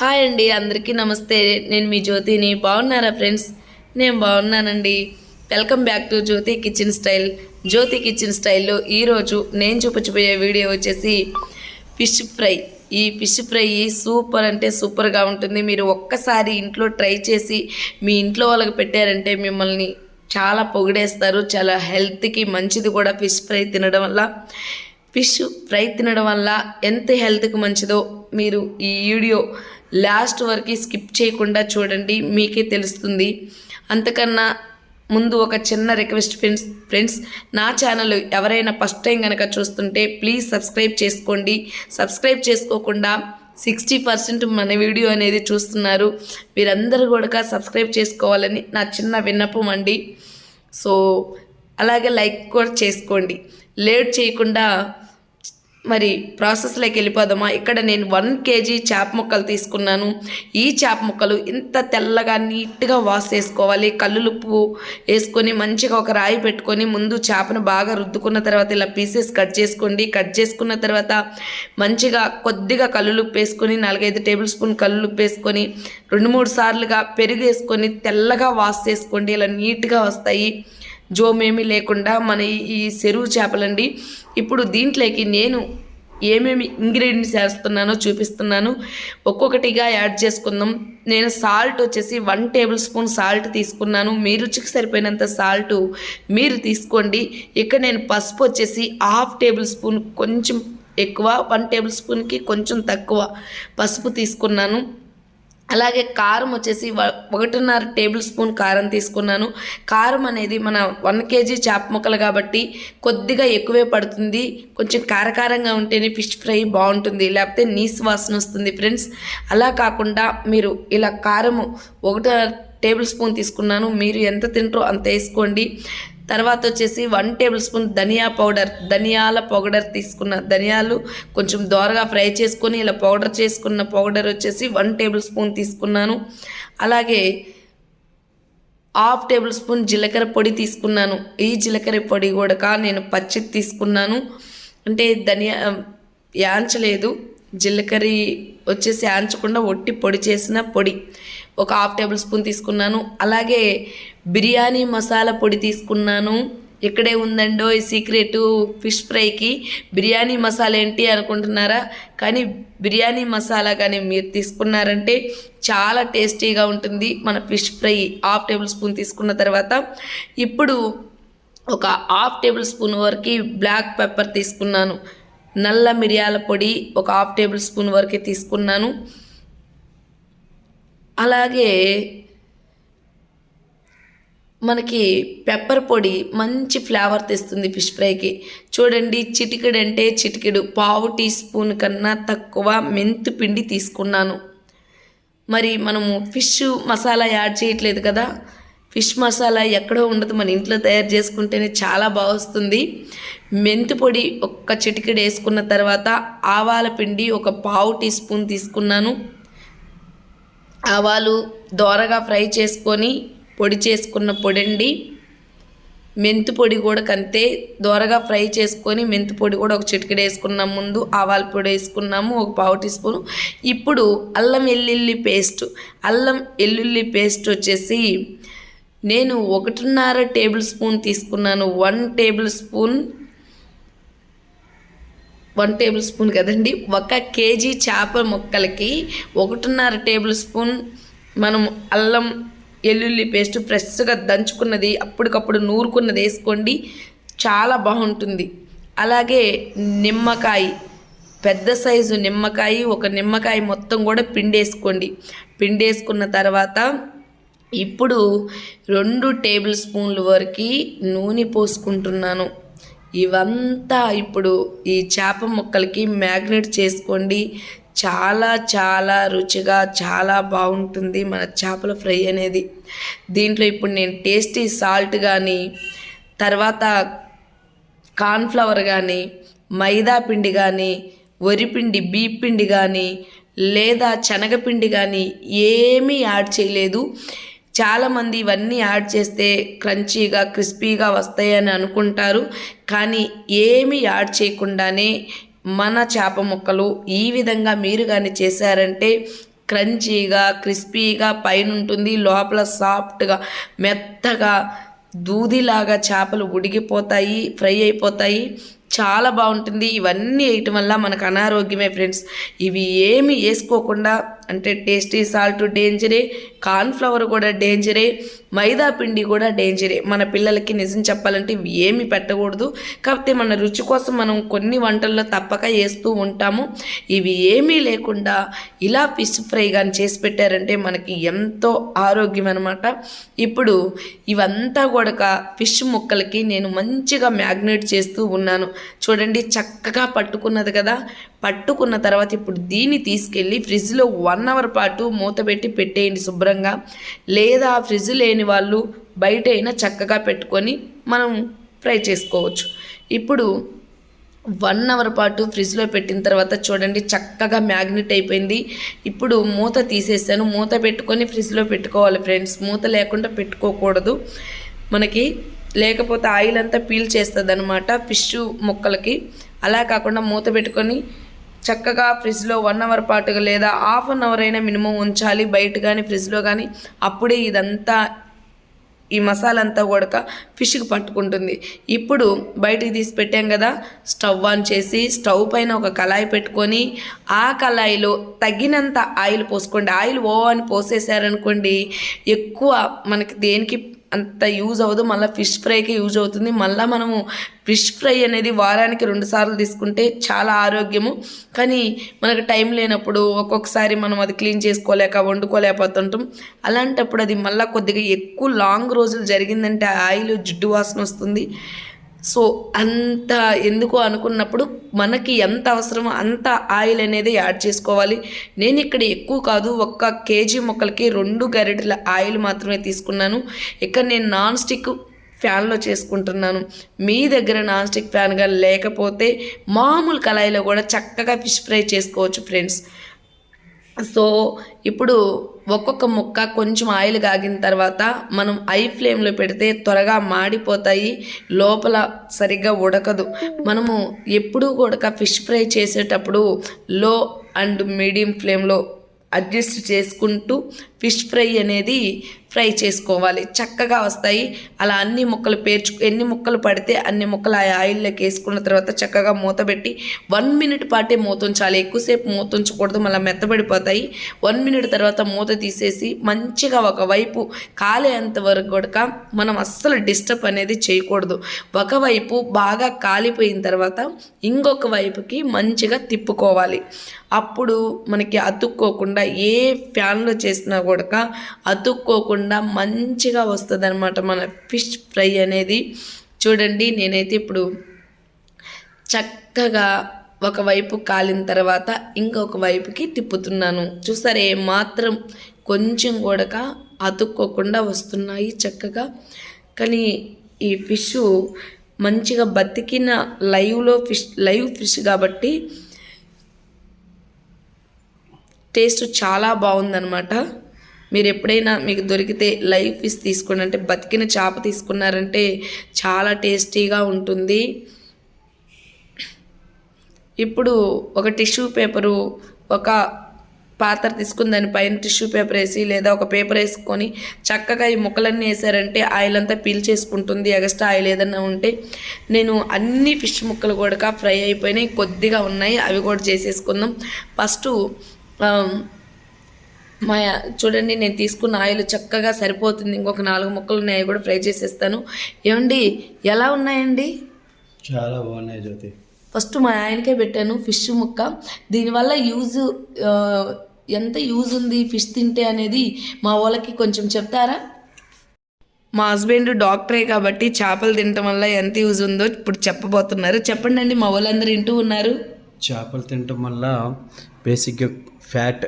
Hi అండి అందరికీ నమస్తే. నేను మీ జ్యోతిని. బాగున్నారా ఫ్రెండ్స్? నేను బాగున్నానండి. Welcome back to Jyothi kitchen style. Jyothi kitchen స్టైల్లో ఈరోజు నేను చూపించబోయే వీడియో వచ్చేసి ఫిష్ ఫ్రై. ఈ ఫిష్ ఫ్రై సూపర్ అంటే సూపర్గా ఉంటుంది. మీరు ఒక్కసారి ఇంట్లో ట్రై చేసి మీ ఇంట్లో వాళ్ళకి పెట్టారంటే మిమ్మల్ని చాలా పొగిడేస్తారు. చాలా హెల్త్కి మంచిది కూడా ఫిష్ ఫ్రై తినడం వల్ల. ఫిష్ ఫ్రై తినడం వల్ల ఎంత హెల్త్కి మంచిదో మీరు ఈ వీడియో లాస్ట్ వరకు స్కిప్ చేయకుండా చూడండి మీకే తెలుస్తుంది. అంతకన్నా ముందు ఒక చిన్న రిక్వెస్ట్ ఫ్రెండ్స్ ఫ్రెండ్స్ నా ఛానల్ ఎవరైనా ఫస్ట్ టైం కనుక చూస్తుంటే ప్లీజ్ సబ్స్క్రైబ్ చేసుకోండి. సబ్స్క్రైబ్ చేసుకోకుండా సిక్స్టీ పర్సెంట్ మన వీడియో అనేది చూస్తున్నారు. మీరందరూ కూడా సబ్స్క్రైబ్ చేసుకోవాలని నా చిన్న విన్నపం అండి. సో అలాగే లైక్ కూడా చేసుకోండి. లేట్ చేయకుండా మరి ప్రాసెస్లోకి వెళ్ళిపోదామా? ఇక్కడ నేను వన్ కేజీ చేప ముక్కలు తీసుకున్నాను. ఈ చేప ముక్కలు ఇంత తెల్లగా నీట్గా వాష్ చేసుకోవాలి. కల్లులుప్పు వేసుకొని మంచిగా ఒక రాయి పెట్టుకొని ముందు చేపను బాగా రుద్దుకున్న తర్వాత ఇలా పీసెస్ కట్ చేసుకోండి. కట్ చేసుకున్న తర్వాత మంచిగా కొద్దిగా కల్లులుప్పు వేసుకొని నాలుగైదు టేబుల్ స్పూన్ కల్లులుప్పు వేసుకొని రెండు మూడు సార్లుగా పెరుగు వేసుకొని తెల్లగా వాష్ చేసుకోండి. ఇలా నీట్గా వస్తాయి. జోమేమి లేకుండా మన ఈ- ఈ చెరువు చేపలండి. ఇప్పుడు దీంట్లోకి నేను ఏమేమి ఇంగ్రీడియంట్స్ వేస్తున్నానో చూపిస్తున్నాను. ఒక్కొక్కటిగా యాడ్ చేసుకుందాం. నేను సాల్ట్ వచ్చేసి వన్ టేబుల్ స్పూన్ సాల్ట్ తీసుకున్నాను. మీ రుచికి సరిపోయినంత సాల్ట్ మీరు తీసుకోండి. ఇక్కడ నేను పసుపు వచ్చేసి హాఫ్ టేబుల్ స్పూన్ కొంచెం ఎక్కువ వన్ టేబుల్ స్పూన్కి కొంచెం తక్కువ పసుపు తీసుకున్నాను. అలాగే కారం వచ్చేసి ఒకటిన్నర టేబుల్ స్పూన్ కారం తీసుకున్నాను. కారం అనేది మన వన్ కేజీ చేప ముక్కలు కాబట్టి కొద్దిగా ఎక్కువే పడుతుంది. కొంచెం కారకారంగా ఉంటేనే ఫిష్ ఫ్రై బాగుంటుంది. లేకపోతే నీసు వాసన వస్తుంది ఫ్రెండ్స్. అలా కాకుండా మీరు ఇలా కారము ఒకటి టేబుల్ స్పూన్ తీసుకున్నాను. మీరు ఎంత తింటారో అంత వేసుకోండి. తర్వాత వచ్చేసి వన్ టేబుల్ స్పూన్ ధనియా పౌడర్ ధనియాల పౌడర్ తీసుకున్న ధనియాలు కొంచెం దోరగా ఫ్రై చేసుకొని ఇలా పౌడర్ చేసుకున్న పౌడర్ వచ్చేసి వన్ టేబుల్ స్పూన్ తీసుకున్నాను. అలాగే హాఫ్ టేబుల్ స్పూన్ జీలకర్ర పొడి తీసుకున్నాను. ఈ జీలకర్ర పొడి కూడా నేను పచ్చి తీసుకున్నాను. అంటే ధనియా యాంచలేదు. జీలకర్ర వచ్చేసి యాంచకుండా ఒట్టి పొడి చేసిన పొడి. ఒక హాఫ్ టేబుల్ స్పూన్ తీసుకున్నాను. అలాగే బిర్యానీ మసాలా పొడి తీసుకున్నాను. ఇక్కడే ఉందండో ఈ సీక్రెట్ ఫిష్ ఫ్రైకి. బిర్యానీ మసాలా ఏంటి అనుకుంటున్నారా? కానీ బిర్యానీ మసాలా కానీ మీరు తీసుకున్నారంటే చాలా టేస్టీగా ఉంటుంది. మన fish fry half tablespoon తీసుకున్న తర్వాత ఇప్పుడు ఒక హాఫ్ టేబుల్ స్పూన్ వరకు బ్లాక్ పెప్పర్ తీసుకున్నాను. నల్ల మిరియాల పొడి ఒక హాఫ్ టేబుల్ స్పూన్ వరకు తీసుకున్నాను. అలాగే మనకి పెప్పర్ పొడి మంచి ఫ్లేవర్ తెస్తుంది ఫిష్ ఫ్రైకి. చూడండి చిటికెడు అంటే చిటికెడు. పావు టీ స్పూన్ కన్నా తక్కువ మెంతు పిండి తీసుకున్నాను. మరి మనము ఫిష్ మసాలా యాడ్ చేయట్లేదు కదా? ఫిష్ మసాలా ఎక్కడో ఉండదు మన ఇంట్లో తయారు చేసుకుంటేనే చాలా బాగుస్తుంది మెంతి పొడి ఒక్క చిటికెడు వేసుకున్న తర్వాత ఆవాల పిండి ఒక పావు టీ స్పూన్ తీసుకున్నాను. ఆవాలు దోరగా ఫ్రై చేసుకొని పొడి చేసుకున్న పొడండి. మెంతి పొడి కూడా కంతే దోరగా ఫ్రై చేసుకొని మెంతి పొడి కూడా ఒక చిటికెడు వేసుకున్నాం ముందు ఆవాల పొడి వేసుకున్నాము ఒక పావు టీ స్పూన్. ఇప్పుడు అల్లం వెల్లుల్లి పేస్ట్ అల్లం వెల్లుల్లి పేస్ట్ వచ్చేసి నేను ఒకటిన్నర టేబుల్ స్పూన్ తీసుకున్నాను. One tablespoon one tablespoon కదండి. ఒక కేజీ చేప ముక్కలకి ఒకటిన్నర టేబుల్ స్పూన్ మనం అల్లం వెల్లుల్లి పేస్ట్ ఫ్రెష్గా దంచుకున్నది అప్పటికప్పుడు నూరుకున్నది వేసుకోండి. చాలా బాగుంటుంది. అలాగే నిమ్మకాయ పెద్ద సైజు నిమ్మకాయ ఒక నిమ్మకాయ మొత్తం కూడా పిండేసుకోండి. పిండేసుకున్న తర్వాత ఇప్పుడు రెండు టేబుల్ స్పూన్ల వరకు నూనె పోసుకుంటున్నాను. ఇవంతా ఇప్పుడు ఈ చేప ముక్కలకి మ్యాగ్నెట్ చేసుకోండి. చాలా చాలా రుచిగా చాలా బాగుంటుంది మన చేపల ఫ్రై అనేది. దీంట్లో ఇప్పుడు నేను టేస్టీ సాల్ట్ కానీ తర్వాత కార్న్ఫ్లవర్ కానీ మైదా పిండి కానీ వరిపిండి బీప్ పిండి కానీ లేదా శనగపిండి కానీ ఏమీ యాడ్ చేయలేదు. చాలామంది ఇవన్నీ యాడ్ చేస్తే క్రంచీగా క్రిస్పీగా వస్తాయని అనుకుంటారు. కానీ ఏమి యాడ్ చేయకుండానే మన చేప ముక్కలు ఈ విధంగా మీరు కానీ చేశారంటే క్రంచీగా క్రిస్పీగా పైన ఉంటుంది లోపల సాఫ్ట్గా మెత్తగా దూదిలాగా చేపలు ఉడికిపోతాయి ఫ్రై అయిపోతాయి. చాలా బాగుంటుంది. ఇవన్నీ వేయటం వల్ల మనకు అనారోగ్యమే ఫ్రెండ్స్. ఇవి ఏమి వేసుకోకుండా అంటే టేస్టీ సాల్ట్ డేంజరే కార్న్ఫ్లవర్ కూడా డేంజరే మైదా పిండి కూడా డేంజరే. మన పిల్లలకి నిజం చెప్పాలంటే ఇవి ఏమి పెట్టకూడదు. కాకపోతే మన రుచి కోసం మనం కొన్ని వంటల్లో తప్పక వేస్తూ ఉంటాము. ఇవి ఏమీ లేకుండా ఇలా ఫిష్ ఫ్రై కానీ చేసి పెట్టారంటే మనకి ఎంతో ఆరోగ్యం అనమాట ఇప్పుడు ఇవంతా కూడా ఫిష్ ముక్కలకి నేను మంచిగా మ్యాగ్నేట్ చేస్తూ ఉన్నాను. చూడండి చక్కగా పట్టుకున్నది కదా. పట్టుకున్న తర్వాత ఇప్పుడు దీన్ని తీసుకెళ్ళి ఫ్రిడ్జ్లో వన్ వన్ అవర్ పాటు మూత పెట్టి పెట్టేయండి శుభ్రంగా. లేదా ఫ్రిడ్జ్ లేని వాళ్ళు బయట అయినా చక్కగా పెట్టుకొని మనం ఫ్రై చేసుకోవచ్చు. ఇప్పుడు వన్ అవర్ పాటు ఫ్రిడ్జ్లో పెట్టిన తర్వాత చూడండి చక్కగా మ్యాగ్నెట్ అయిపోయింది. ఇప్పుడు మూత తీసేసాను. మూత పెట్టుకొని ఫ్రిడ్జ్లో పెట్టుకోవాలి ఫ్రెండ్స్. మూత లేకుండా పెట్టుకోకూడదు. మనకి లేకపోతే ఆయిల్ అంతా పీల్ చేస్తుంది అనమాట ఫిష్ ముక్కలకి. అలా కాకుండా మూత పెట్టుకొని చక్కగా ఫ్రిడ్జ్లో వన్ అవర్ పాటుగా లేదా హాఫ్ అన్ అవర్ అయినా మినిమం ఉంచాలి. బయట కానీ ఫ్రిడ్జ్లో కానీ అప్పుడే ఇదంతా ఈ మసాలా అంతా కూడా ఫిష్కి పట్టుకుంటుంది. ఇప్పుడు బయటికి తీసి పెట్టాం కదా స్టవ్ ఆన్ చేసి స్టవ్ పైన ఒక కళాయి పెట్టుకొని ఆ కళాయిలో తగినంత ఆయిల్ పోసుకోండి. ఆయిల్ ఓ అని పోసేసారనుకోండి ఎక్కువ మనకి దేనికి అంత యూజ్ అవ్వదు. మళ్ళీ ఫిష్ ఫ్రైకి యూజ్ అవుతుంది. మళ్ళీ మనము ఫిష్ ఫ్రై అనేది వారానికి రెండు సార్లు తీసుకుంటే చాలా ఆరోగ్యము. కానీ మనకు టైం లేనప్పుడు ఒక్కొక్కసారి మనం అది క్లీన్ చేసుకోలేక వండుకోలేకపోతుంటాం. అలాంటప్పుడు అది మళ్ళీ కొద్దిగా ఎక్కువ లాంగ్ రోజులు జరిగిందంటే ఆ ఆయిల్ జిడ్డు వాసన వస్తుంది. సో అంత ఎందుకు అనుకున్నప్పుడు మనకి ఎంత అవసరమో అంత ఆయిల్ అనేది యాడ్ చేసుకోవాలి. నేను ఇక్కడ ఎక్కువ కాదు ఒక్క కేజీ మొక్కలకి రెండు గరిటెల ఆయిల్ మాత్రమే తీసుకున్నాను. ఇక్కడ నేను నాన్ స్టిక్ ఫ్యాన్లో చేసుకుంటున్నాను. మీ దగ్గర నాన్ స్టిక్ ఫ్యాన్గా లేకపోతే మామూలు కళాయిలో కూడా చక్కగా ఫిష్ ఫ్రై చేసుకోవచ్చు ఫ్రెండ్స్. సో ఇప్పుడు ఒక్కొక్క ముక్క కొంచెం ఆయిల్ కాగిన తర్వాత మనం ఐ ఫ్లేమ్లో పెడితే త్వరగా మాడిపోతాయి లోపల సరిగ్గా ఉడకదు. మనము ఎప్పుడూ కూడా ఫిష్ ఫ్రై చేసేటప్పుడు లో అండ్ మీడియం ఫ్లేమ్లో అడ్జస్ట్ చేసుకుంటూ ఫిష్ ఫ్రై అనేది ఫ్రై చేసుకోవాలి. చక్కగా వస్తాయి. అలా అన్ని ముక్కలు పేర్చు ఎన్ని ముక్కలు పడితే అన్ని ముక్కలు ఆ ఆయిల్లోకి వేసుకున్న తర్వాత చక్కగా మూత పెట్టి వన్ మినిట్ పాటే మూత ఉంచాలి. ఎక్కువసేపు మూత ఉంచకూడదు. మళ్ళీ మెత్తబడిపోతాయి. వన్ మినిట్ తర్వాత మూత తీసేసి మంచిగా ఒకవైపు కాలేంత వరకు కూడా మనం అస్సలు డిస్టర్బ్ అనేది చేయకూడదు. ఒకవైపు బాగా కాలిపోయిన తర్వాత ఇంకొక వైపుకి మంచిగా తిప్పుకోవాలి. అప్పుడు మనకి అతుక్కోకుండా ఏ ఫ్యాన్లో చేసినా కూడా అతుక్కోకుండా మంచిగా వస్తుంది అనమాట మన ఫిష్ ఫ్రై అనేది. చూడండి నేనైతే ఇప్పుడు చక్కగా ఒకవైపు కాలిన తర్వాత ఇంకొక వైపుకి తిప్పుతున్నాను. చూసారే మాత్రం కొంచెం కూడా అతుక్కోకుండా వస్తున్నాయి చక్కగా. కానీ ఈ ఫిష్ మంచిగా బతికిన లైవ్లో ఫిష్ లైవ్ ఫిష్ కాబట్టి టేస్ట్ చాలా బాగుందనమాట మీరు ఎప్పుడైనా మీకు దొరికితే లైవ్ ఫిష్ తీసుకోండి. అంటే బతికిన చేప తీసుకున్నారంటే చాలా టేస్టీగా ఉంటుంది. ఇప్పుడు ఒక టిష్యూ పేపరు ఒక పాత్ర తీసుకుని దానిపైన టిష్యూ పేపర్ వేసి లేదా ఒక పేపర్ వేసుకొని చక్కగా ఈ ముక్కలన్నీ వేసారంటే ఆయిల్ అంతా పీల్ చేసుకుంటుంది. ఎగస్ట్రా ఆయిల్ ఏదన్నా ఉంటే నేను అన్ని ఫిష్ ముక్కలు కూడా ఫ్రై అయిపోయినాయి. కొద్దిగా ఉన్నాయి. అవి కూడా చేసేసుకుందాం. ఫస్ట్ మా చూడండి నేను తీసుకున్న ఆయిల్ చక్కగా సరిపోతుంది. ఇంకొక నాలుగు ముక్కలు ఉన్నాయి కూడా ఫ్రై చేసేస్తాను. ఏమండి ఎలా ఉన్నాయండి? చాలా బాగున్నాయి జ్యోతి. ఫస్ట్ మా ఆయనకే పెట్టాను ఫిష్ ముక్క. దీనివల్ల యూజ్ ఎంత యూజ్ ఉంది ఫిష్ తింటే అనేది మా వాళ్ళకి కొంచెం చెప్తారా? మా హస్బెండ్ డాక్టరే కాబట్టి చేపలు తినటం వల్ల ఎంత యూజ్ ఉందో ఇప్పుడు చెప్పబోతున్నారు. చెప్పండి అండి మా వాళ్ళందరూ వింటూ ఉన్నారు. చేపలు తినటం వల్ల బేసిక్గా ఫ్యాట్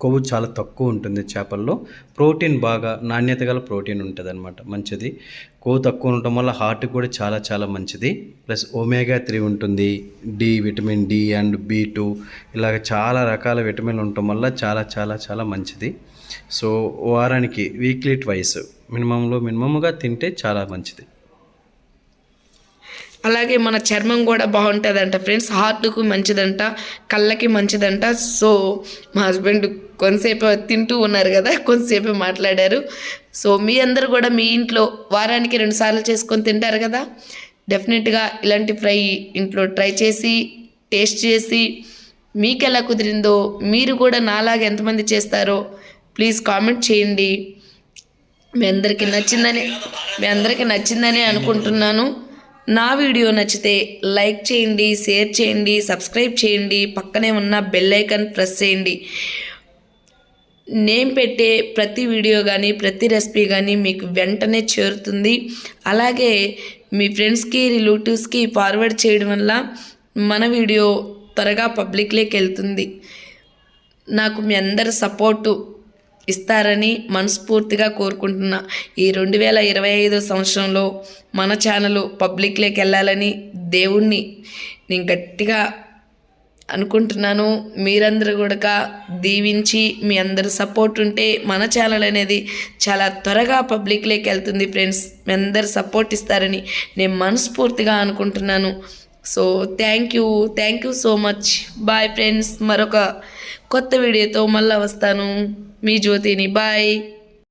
కొవ్వు చాలా తక్కువ ఉంటుంది చేపల్లో. ప్రోటీన్ బాగా నాణ్యత గల ప్రోటీన్ ఉంటుంది అనమాట మంచిది. కొవ్వు తక్కువ ఉండటం వల్ల హార్ట్ కూడా చాలా చాలా మంచిది. ప్లస్ ఒమేగా త్రీ ఉంటుంది D vitamin D and B two ఇలాగ చాలా రకాల విటమిన్లు ఉండటం వల్ల చాలా చాలా చాలా మంచిది. సో వారానికి వీక్లీ ట్వైస్ మినిమంలో మినిమమ్గా తింటే చాలా మంచిది. అలాగే మన చర్మం కూడా బాగుంటుందంట ఫ్రెండ్స్. హార్ట్కు మంచిదంట కళ్ళకి మంచిదంట. సో మా హస్బెండ్ కొంతసేపు తింటూ ఉన్నారు కదా కొంతసేపు మాట్లాడారు. సో మీ అందరు కూడా మీ ఇంట్లో వారానికి రెండు సార్లు చేసుకొని తింటారు కదా. డెఫినెట్గా ఇలాంటి ఫ్రై ఇంట్లో ట్రై చేసి టేస్ట్ చేసి మీకు ఎలా కుదిరిందో మీరు కూడా నాలాగా ఎంతమంది చేస్తారో ప్లీజ్ కామెంట్ చేయండి. మీ అందరికీ నచ్చిందని మీ అందరికీ నచ్చిందని అనుకుంటున్నాను. నా వీడియో నచ్చితే లైక్ చేయండి షేర్ చేయండి సబ్స్క్రైబ్ చేయండి పక్కనే ఉన్న బెల్ ఐకాన్ ప్రెస్ చేయండి. నేను పెట్టే ప్రతి వీడియో కానీ ప్రతి రెసిపీ కానీ మీకు వెంటనే చేరుతుంది. అలాగే మీ ఫ్రెండ్స్కి రిలేటివ్స్కి ఫార్వర్డ్ చేయడం వల్ల మన వీడియో త్వరగా పబ్లిక్లోకి వెళ్తుంది. నాకు మీ అందరి సపోర్టు. ఇస్తారని మనస్ఫూర్తిగా కోరుకుంటున్నా ఈ రెండు వేల ఇరవై ఐదో సంవత్సరంలో మన ఛానల్ పబ్లిక్లోకి వెళ్ళాలని దేవుణ్ణి నేను గట్టిగా అనుకుంటున్నాను. మీరందరూ కూడా దీవించి మీ అందరి సపోర్ట్ ఉంటే మన ఛానల్ అనేది చాలా త్వరగా పబ్లిక్లోకి వెళ్తుంది ఫ్రెండ్స్. మీ అందరు సపోర్ట్ ఇస్తారని నేను మనస్ఫూర్తిగా అనుకుంటున్నాను. So thank you thank you so much bye friends మరొక కొత్త వీడియోతో మళ్ళీ వస్తాను. మీ జ్యోతిని బాయ్